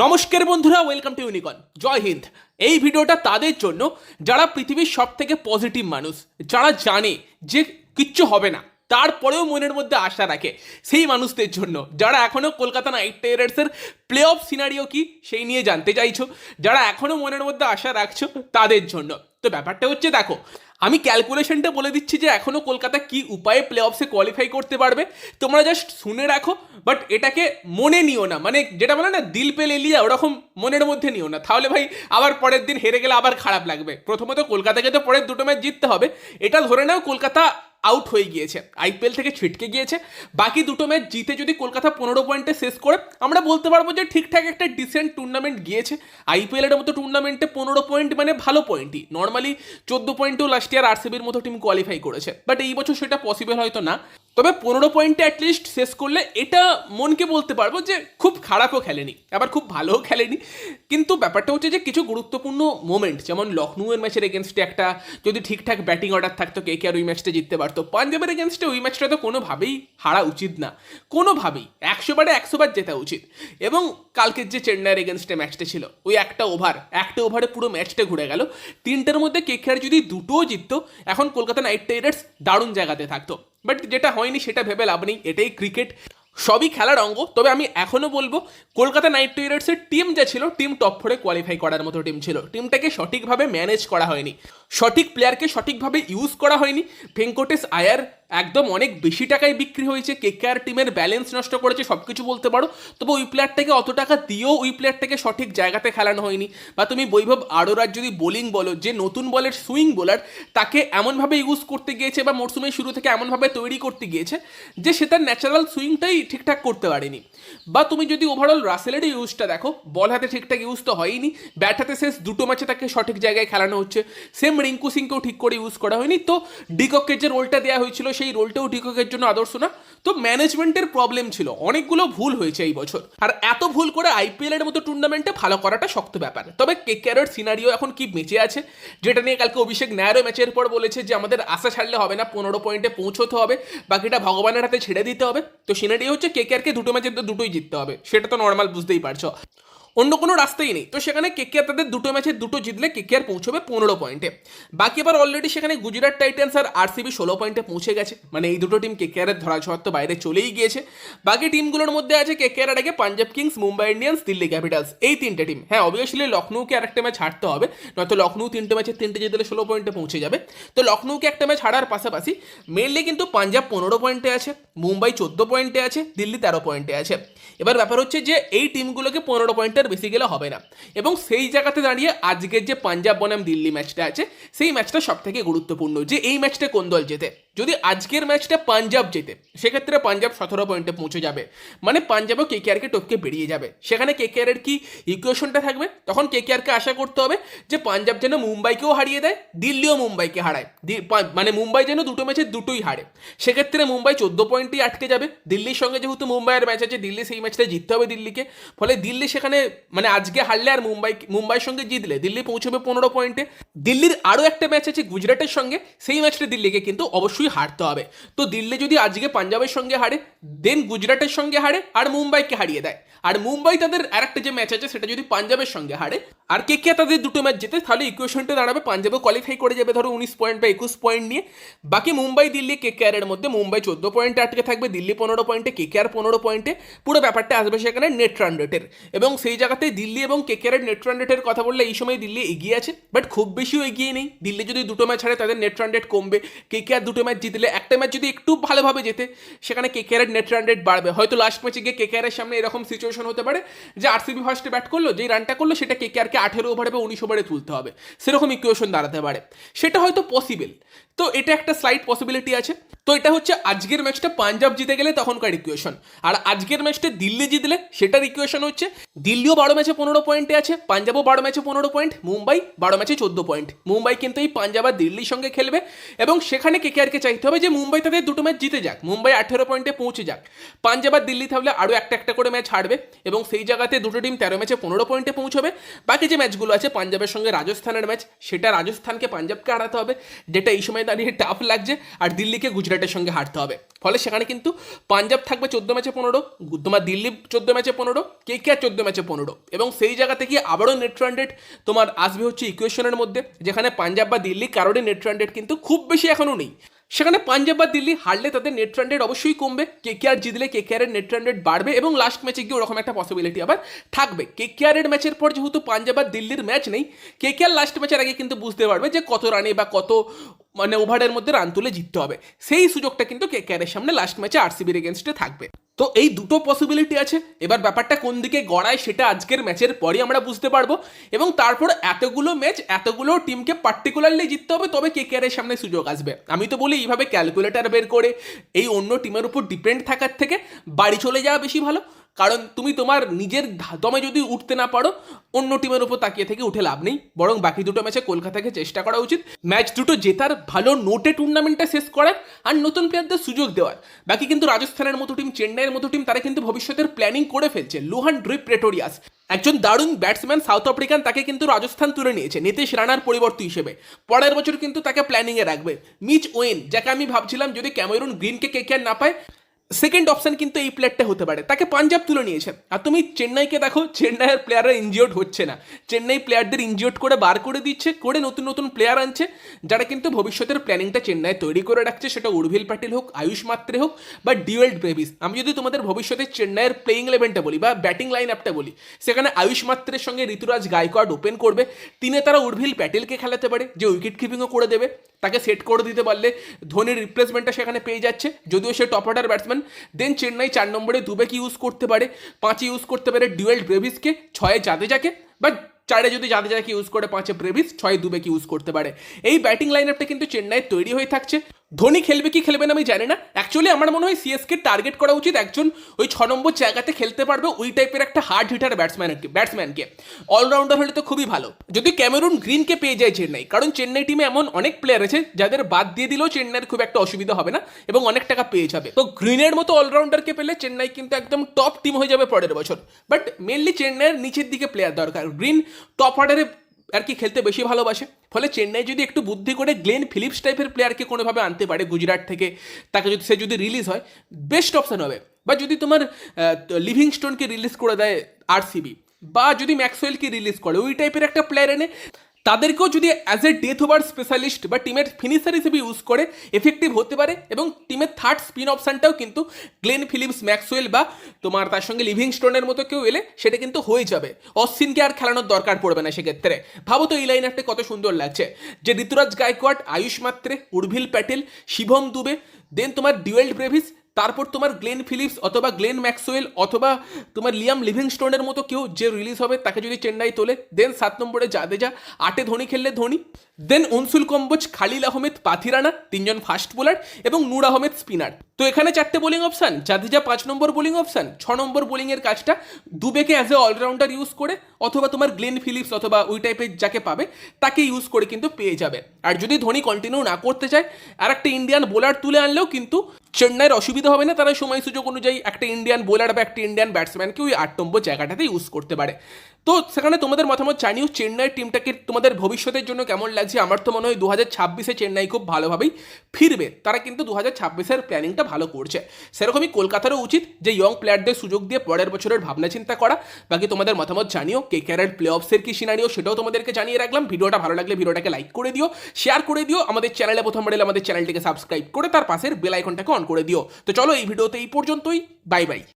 নমস্কার বন্ধুরা welcome to Unicon Jai Hind. এই ভিডিওটা তাদের জন্য যারা পৃথিবীর সব থেকে পজিটিভ মানুষ, যারা জানে যে কিচ্ছু হবে না, তারপরেও মনের মধ্যে আশা রাখে সেই মানুষদের জন্য। যারা এখনও কলকাতা নাইট রাইডার্সের প্লে অফ সিনারিও কি, সেই নিয়ে জানতে চাইছো। যারা এখনও মনের মধ্যে আশা রাখছো, তাদের জন্য। তো ব্যাপারটা হচ্ছে, দেখো আমি ক্যালকুলেশনটা বলে দিচ্ছি যে এখনও কলকাতা কি উপায়ে প্লে অফসে কোয়ালিফাই করতে পারবে। তোমরা জাস্ট শুনে রাখো বাট এটাকে মনে নিও না। মানে যেটা বলে না, দিল পে লিয়া, ওরকম মনের মধ্যে নিও না। তাহলে ভাই, আবার পরের দিন হেরে গেলে আবার খারাপ লাগবে। প্রথমত কলকাতাকে তো পরের দুটো ম্যাচ জিততে হবে। এটা ধরে নাও কলকাতা আউট হয়ে গিয়েছে। আইপিএল থেকে ছিটকে গিয়েছে। বাকি দুটো ম্যাচ জিতে যদি কলকাতা পনেরো পয়েন্টে শেষ করে, আমরা বলতে পারব যে ঠিকঠাক একটা ডিসেন্ট টুর্নামেন্ট গিয়েছে। আইপিএলের মতো টুর্নামেন্টে পনেরো পয়েন্ট মানে ভালো পয়েন্টই নর্মালি চোদ্দ পয়েন্টও লাস্ট ইয়ার আরসিবির মতো টিম কোয়ালিফাই করেছে। বাট এই বছর সেটা পসিবল হয়তো না। তবে পনেরো পয়েন্টে অ্যাটলিস্ট শেষ করলে এটা মনকে বলতে পারব যে খুব খারাপও খেলেনি। আবার খুব ভালোও খেলেনি। কিন্তু ব্যাপারটা হচ্ছে যে কিছু গুরুত্বপূর্ণ মোমেন্ট যেমন লখনউয়ের ম্যাচের এগেনস্টে একটা যদি ঠিকঠাক ব্যাটিং অর্ডার থাকতো কে কে আর ওই ম্যাচটা জিততে পারতো। পাঞ্জাবের এগেনস্টে ওই ম্যাচটা তো কোনোভাবেই হারা উচিত না। কোনোভাবেই। একশো বারে একশো বার জেতা উচিত। এবং কালকের যে চেন্নাইয়ের এগেনস্টে ম্যাচটা ছিল, ওই একটা ওভার একটা ওভারে পুরো ম্যাচটা ঘুরে গেল। তিনটার মধ্যে কে কে আর যদি দুটোও জিততো এখন কলকাতা নাইট রাইডার্স দারুণ জায়গাতে থাকতো। বাট যেটা হয়নি, সেটা ভেবে লাভ নেই, এটাই ক্রিকেট সবই খেলার অঙ্গ, তবে আমি এখনও বলব, কলকাতা নাইট রাইডার্সের টিম যা ছিল টিম টপ ফোরে কোয়ালিফাই করার মতো টিম ছিল। টিমটাকে সঠিকভাবে ম্যানেজ করা হয়নি। সঠিক প্লেয়ারকে সঠিকভাবে ইউজ করা হয়নি। ভেঙ্কটেশ আয়ার একদম অনেক বেশি টাকায় বিক্রি হয়েছে কেকেআর টিমের ব্যালেন্স নষ্ট করেছে সব কিছু বলতে পারো। তবে ওই প্লেয়ারটাকে অত টাকা দিয়েও ওই প্লেয়ারটাকে সঠিক জায়গাতে খেলানো হয়নি। বা তুমি বৈভব আরোরার যদি বোলিং বলো, যে নতুন বলের সুইং বোলার তাকে এমনভাবে ইউজ করতে গিয়েছে বা মরসুমের শুরু থেকে এমনভাবে তৈরি করতে গিয়েছে, যে সে তার ন্যাচারাল সুইংটাই ঠিকঠাক করতে পারেনি। বা তুমি যদি ওভারঅল রাসেলের ইউজটা দেখো বল হাতে ঠিকঠাক ইউজ তো হয়নি ব্যাট হাতে শেষ দুটো ম্যাচে তাকে সঠিক জায়গায় খেলানো হচ্ছে সেম রিঙ্কু সিংকেও ঠিক করে ইউজ করা হয়নি। তো ডিককের যে রোলটা দেওয়া হয়েছিল সেই রোলটাও ডিককের জন্য আদর্শ না। তো ম্যানেজমেন্টের প্রবলেম ছিল। অনেকগুলো ভুল হয়েছে এই বছর। আর এত ভুল করে আইপিএল এর মতো টুর্নামেন্টে ভালো করাটা শক্ত ব্যাপার। তবে কেকেআরের সিনারিও এখন কি বেঁচে আছে, যেটা নিয়ে কালকে অভিষেক ন্যায়ারও ম্যাচের পর বলেছে যে, আমাদের আশা ছাড়লে হবে না, পনেরো পয়েন্টে পৌঁছতে হবে, বাকিটা ভগবানের হাতে ছেড়ে দিতে হবে। তো সিনারিও হচ্ছে কে কেকেআরকে দুটো ম্যাচের দুটোই জিততে হবে। সেটা তো নর্মাল বুঝতেই পারছ। অন্য কোনো রাস্তাই নেই। তো সেখানে কেকেআর তাদের দুটো ম্যাচে দুটো জিতলে কেকেআর পৌঁছবে পনেরো পয়েন্টে বাকি এবার অলরেডি সেখানে গুজরাট টাইটান্স আর আরসিবি ষোলো পয়েন্টে পৌঁছে গেছে। মানে এই দুটো টিম কেকেআরের ধরা তো বাইরে চলেই গিয়েছে। বাকি টিমগুলোর মধ্যে আছে কেকেআর আগে Punjab kings Mumbai Indians Delhi capitals এই তিনটে টিম হ্যাঁ অবভিয়াসলি লখনৌকে আরেকটা ম্যাচ হারতে হবে। নয়তো লখনৌ তিনটে ম্যাচে তিনটে জিতলে ষোলো পয়েন্টে পৌঁছে যাবে। তো লখনৌকে একটা ম্যাচ হারার পাশাপাশি মেনলি কিন্তু পাঞ্জাব পনেরো পয়েন্টে আছে মুম্বাই চোদ্দ পয়েন্টে আছে দিল্লি তেরো পয়েন্টে আছে। এবার ব্যাপার হচ্ছে যে এই টিমগুলোকে পনেরো পয়েন্টের বেশি গেলে হবে না। এবং সেই জায়গাতে দাঁড়িয়ে আজকের যে পাঞ্জাব বনাম দিল্লি ম্যাচটা আছে, সেই ম্যাচটা সব থেকে গুরুত্বপূর্ণ যে এই ম্যাচটা কোন দল জেতে। যদি আজকের ম্যাচটা পাঞ্জাব জেতে, সেক্ষেত্রে পাঞ্জাব সতেরো পয়েন্টে পৌঁছে যাবে। মানে পাঞ্জাবও কেকেআরকে টপকে বেরিয়ে যাবে। সেখানে কে কেকেআরের কি ইকুয়েশনটা থাকবে? তখন কে কেকেআরকে আশা করতে হবে যে পাঞ্জাব যেন মুম্বাইকেও হারিয়ে দেয়, দিল্লিও মুম্বাইকে হারায়। মানে মুম্বাই যেন দুটো ম্যাচে দুটোই হারে। সেক্ষেত্রে মুম্বাই চোদ্দ পয়েন্টেই আটকে যাবে। দিল্লির সঙ্গে যেহেতু মুম্বাইয়ের ম্যাচ আছে, দিল্লি সেই ম্যাচটা জিততে হবে দিল্লিকে। ফলে দিল্লি সেখানে মানে আজকে হারলে আর মুম্বাই, মুম্বাইয়ের সঙ্গে জিতলে দিল্লি পৌঁছবে পনেরো পয়েন্টে। দিল্লির আরও একটা ম্যাচ আছে গুজরাটের সঙ্গে, সেই ম্যাচটা দিল্লিকে কিন্তু অবশ্যই হারতে হবে। তো দিল্লি যদি আজকে পাঞ্জাবের সঙ্গে হারে দেন গুজরাটের সঙ্গে হারে আর মুম্বাইকে হারিয়ে দেয়। আর মুম্বাই তাদের আরেকটা যে ম্যাচ আছে, সেটা যদি পাঞ্জাবের সঙ্গে হারে, আর কে কে তাদের দুটো ম্যাচ জেতে, তাহলে ইকুয়েশনটা দাঁড়াবে পাঞ্জাবে কোয়ালিফাই করে যাবে, ধরো উনিশ পয়েন্ট বা একুশ পয়েন্ট নিয়ে। বাকি মুম্বাই, দিল্লি, কে কে এর মধ্যে মুম্বাই চোদ্দ পয়েন্টে আটকে থাকবে, দিল্লি পনেরো পয়েন্টে কে কে আর পনেরো পয়েন্টে পুরো ব্যাপারটা আসবে সেখানে নেট রান রেটের এবং সেই জায়গাতে দিল্লি এবং কে কে এর নেট রান রেটের কথা বললে এই সময় দিল্লি এগিয়ে আছে বাট খুব বেশিও এগিয়ে নেই। দিল্লি যদি দুটো ম্যাচ হারে, তাদের নেট রান রেট কমবে। কে কে আর দুটো ম্যাচ জিতলে, একটা ম্যাচ যদি একটু ভালোভাবে যেতে সেখানে K K R net run rate বাড়বে। হয়তো লাস্ট ম্যাচে গিয়ে কে কে আর সামনে এরকম সিচুয়েশন হতে পারে, যে আরসিবি ফার্স্টে ব্যাট করল যে রানটা করল, সেটা কে কে আরকে আঠেরো ওভারে বা উনিশ ওভারে তুলতে হবে। সেরকম ইকুয়েশন দাঁড়াতে পারে। সেটা হয়তো পসিবল তো এটা একটা স্লাইড পসিবিলিটি আছে। তো এটা হচ্ছে আজকের ম্যাচটা পাঞ্জাব জিতে গেলে তখনকার ইকুয়েশন আর আজকের ম্যাচটা দিল্লি জিতলে সেটার ইকুয়েশন হচ্ছে, দিল্লিও বারো ম্যাচে পনেরো পয়েন্টে আছে, পাঞ্জাবও বারো ম্যাচে পনেরো পয়েন্ট মুম্বাই বারো ম্যাচে চোদ্দ পয়েন্ট মুম্বাই কিন্তু এই পাঞ্জাব আর দিল্লির সঙ্গে খেলবে এবং সেখানে কে আরকে চাইতে হবে যে মুম্বাই তাদের দুটো ম্যাচ জিতে যাক, মুম্বাই আঠেরো পয়েন্টে পৌঁছে যাক। পাঞ্জাব আর দিল্লি তাহলে আরও একটা একটা করে ম্যাচ হারবে এবং সেই জায়গাতে দুটো টিম তেরো ম্যাচে পনেরো পয়েন্টে পৌঁছবে। বাকি যে ম্যাচগুলো আছে পাঞ্জাবের সঙ্গে রাজস্থানের ম্যাচ, সেটা রাজস্থানকে পাঞ্জাবকে হারাতে হবে, যেটা এই সময় দাঁড়িয়ে টাফ লাগছে। আর দিল্লিকে গুজরাট গুজরাটের সঙ্গে হারতে হবে। ফলে সেখানে কিন্তু পাঞ্জাব থাকবে চোদ্দ ম্যাচে পনেরো, তোমার দিল্লি চোদ্দ ম্যাচে পনেরো কে কে আর চোদ্দ ম্যাচে পনেরো এবং সেই জায়গা থেকে আবারও নেট রান রেট তোমার আসবে হচ্ছে ইকুয়েশনের মধ্যে, যেখানে পাঞ্জাব বা দিল্লি কারোরই নেট রান রেট কিন্তু খুব বেশি এখনও নেই। সেখানে পাঞ্জাব বা দিল্লি হারলে তাদের নেট রান রেট অবশ্যই কমবে কে কে আর জিতলে K K R net run rate বাড়বে এবং লাস্ট ম্যাচে গিয়ে ওরকম একটা পসিবিলিটি আবার থাকবে। কে কে আর ম্যাচের পর যেহেতু পাঞ্জাব আর দিল্লির ম্যাচ নেই কে কে আর লাস্ট ম্যাচের আগে কিন্তু বুঝতে পারবে যে কত রানে বা কত মানে ওভারের মধ্যে রান তুলে জিততে হবে। সেই সুযোগটা কিন্তু কে কে সামনে লাস্ট ম্যাচে আরসিবির এগেনস্টে থাকবে। তো এই দুটো পসিবিলিটি আছে। এবার ব্যাপারটা কোন দিকে গড়ায় সেটা আজকের ম্যাচের পরই আমরা বুঝতে পারব। এবং তারপর এতগুলো ম্যাচ এতগুলো টিমকে পার্টিকুলারলি জিততে হবে, তবে কে কে সামনে সুযোগ আসবে। আমি তো বলি এইভাবে ক্যালকুলেটার বের করে এই অন্য টিমের উপর ডিপেন্ড থাকার থেকে বাড়ি চলে যাওয়া বেশি ভালো। কারণ তুমি তোমার নিজের দমে যদি উঠতে না পারো, অন্য টিমের উপর তাকিয়ে থেকে উঠে লাভ নেই। বরং বাকি দুটো ম্যাচে কলকাতাকে চেষ্টা করা উচিত। ম্যাচ দুটো জেতার ভালো নোটে টুর্নামেন্টটা শেষ করার আর নতুন প্লেয়ারদের সুযোগ দেওয়ার। বাকি কিন্তু রাজস্থানের মতো টিম চেন্নাইয়ের মতো টিম তারা কিন্তু ভবিষ্যতের প্ল্যানিং করে ফেলছে। লোহান ড্রিপ প্রেটোরিয়াস একজন দারুণ ব্যাটসম্যান সাউথ আফ্রিকান তাকে কিন্তু রাজস্থান তুলে নিয়েছে, নীতিশ রানার পরিবর্তন হিসেবে। পরের বছর কিন্তু তাকে প্ল্যানিংয়ে রাখবে। মিচ ওয়েন যাকে আমি ভাবছিলাম যদি ক্যামেরুন গ্রিনকে কে কে না পায় সেকেন্ড অপশন কিন্তু এই প্লেয়ারটা হতে পারে। তাকে পাঞ্জাব তুলে নিয়েছে। আর তুমি চেন্নাইকে দেখো চেন্নাইয়ের প্লেয়াররা ইনজিওর্ড হচ্ছে না। চেন্নাই প্লেয়ারদের ইনজিওর্ড করে বার করে দিচ্ছে, করে নতুন নতুন প্লেয়ার আনছে, যারা কিন্তু ভবিষ্যতের প্ল্যানিংটা চেন্নাই তৈরি করে রাখছে। সেটা উর্ভিল প্যাটেল হোক আয়ুষ মাত্রে হোক, বা ডিওয়েল্ড ব্রেভিস আমি যদি তোমাদের ভবিষ্যতে চেন্নাইয়ের প্লেইং ইলেভেনটা বলি, বা ব্যাটিং লাইন আপটা বলি, সেখানে আয়ুষ মাত্রের সঙ্গে ঋতুরাজ গায়কোয়াড ওপেন করবে। তিনে তারা উর্ভিল প্যাটেলকে খেলাতে পারে, যে উইকেট কিপিংও করে দেবে। তাকে সেট করে দিতে পারলে ধোনির রিপ্লেসমেন্টটা সেখানে পেয়ে যাচ্ছে। যদিও সে top order batsman then Chennai চার নম্বরে দুবেকে ইউজ করতে পারে? পাঁচে ইউজ করতে পারে ডুয়েল ব্রেভিসকে ছয়ে জাদেজাকে বা চারে যদি জাদেজাকে ইউজ করে, পাঁচে ব্রেভিস ছয়ে দুবেকে ইউজ করতে পারে? এই ব্যাটিং লাইন আপটা কিন্তু চেন্নাই তৈরি হয়ে থাকছে। ধোনি খেলবে কি খেলবে না আমি জানি না। অ্যাকচুয়ালি আমার মনে হয় সিএসকে টার্গেট করা উচিত একজন ওই ছ নম্বর জায়গাতে খেলতে পারবে ওই টাইপের একটা হার্ড হিটার ব্যাটসম্যানকে ব্যাটসম্যানকে অলরাউন্ডার হলে তো খুবই ভালো। যদি ক্যামেরুন গ্রিনকে পেয়ে যায় চেন্নাই, কারণ চেন্নাই টিমে এমন অনেক প্লেয়ার আছে যাদের বাদ দিয়ে দিলেও চেন্নাইয়ের খুব একটা অসুবিধা হবে না এবং অনেক টাকা পেয়ে যাবে। তো গ্রিনের মতো অলরাউন্ডারকে পেলে চেন্নাই কিন্তু একদম টপ টিম হয়ে যাবে পরের বছর। বাট মেনলি চেন্নাইয়ের নিচের দিকে প্লেয়ার দরকার। গ্রিন টপ অর্ডারে আর কি খেলতে বেশি ভালোবাসে? ফলে চেন্নাই যদি একটু বুদ্ধি করে গ্লেন ফিলিপস টাইপের প্লেয়ারকে কোনোভাবে আনতে পারে গুজরাট থেকে, তাকে যদি সে যদি রিলিজ হয় বেস্ট অপশান হবে। বা যদি তোমার লিভিং স্টোনকে রিলিজ করে দেয় আরসিবি বা যদি ম্যাক্সওয়েলকে রিলিজ করে, ওই টাইপের একটা প্লেয়ার এনে তাদেরকেও যদি as a death over specialist বা টিমের ফিনিশার হিসেবে ইউজ করে এফেক্টিভ হতে পারে এবং টিমের থার্ড স্পিন অপশানটাও কিন্তু গ্লেন ফিলিপস ম্যাক্সওয়েল বা তোমার তার সঙ্গে লিভিং স্টোনের মতো কেউ এলে সেটা কিন্তু হয়ে যাবে। অশ্বিনকে আর খেলানোর দরকার পড়বে না সেক্ষেত্রে। ভাবো তো এই লাইন একটা কত সুন্দর লাগছে। যে ঋতুরাজ গায়কোয়াড, আয়ুষ মাত্রে, উর্ভিল প্যাটেল শিবম দুবে দেন তোমার ডিওয়েল্ড ব্রেভিস তারপর তোমার গ্লেন ফিলিপস অথবা গ্লেন ম্যাক্সওয়েল অথবা তোমার লিয়াম লিভিংস্টোনের মতো কেউ যে রিলিজ হবে, তাকে যদি চেন্নাই তোলে দেন সাত নম্বরে জাদেজা, আটে ধোনি খেললে ধোনি দেন অনসুল কম্বোজ, খালিল আহমেদ পাথিরানা তিনজন ফাস্ট বোলার এবং নূর আহমেদ স্পিনার তো এখানে চারটে বোলিং অপশান জাদেজা পাঁচ নম্বর বোলিং অপশান ছ নম্বর বোলিংয়ের কাজটা দুবেকে as a all rounder use করে, অথবা তোমার গ্লেন ফিলিপস অথবা ওই টাইপের যাকে পাবে, তাকে ইউজ করে কিন্তু পেয়ে যাবে। আর যদি ধোনি কন্টিনিউ না করতে চায়, আর একটা ইন্ডিয়ান বোলার তুলে আনলেও কিন্তু চেন্নাইয়ের অসুবিধা হবে না, তারা সময় সুযোগ অনুযায়ী একটা ইন্ডিয়ান বোলার বা একটা ইন্ডিয়ান ব্যাটসম্যানকে ওই আট নম্বর জায়গাটাতে ইউজ করতে পারে। তো সেখানে তোমাদের মতামত জানিও চেন্নাইয়ের টিমটাকে তোমাদের ভবিষ্যতের জন্য কেমন লাগছে? আমার তো মনে হয় দু হাজার ছাব্বিশে চেন্নাই খুব ভালোভাবেই ফিরবে। তারা কিন্তু দু হাজার ছাব্বিশের প্ল্যানিংটা ভালো করছে। সেরকমই কলকাতারও উচিত যে ইয়ং প্লেয়ারদের সুযোগ দিয়ে পরের বছরের ভাবনা চিন্তা করা। বাকি তোমাদের মতামত জানিও কে ক্যারের প্লে অফসের কি সিনারিও সেটাও তোমাদেরকে জানিয়ে রাখলাম। ভিডিওটা ভালো লাগলে ভিডিওটাকে লাইক করে দিও শেয়ার করে দিও। আমাদের চ্যানেলে প্রথমবার এলে আমাদের চ্যানেলটিকে সাবস্ক্রাইব করে তার পাশের বেল আইকনটাকে অন করে দিও। তো চলো এই ভিডিওতে এই পর্যন্তই। Bye bye.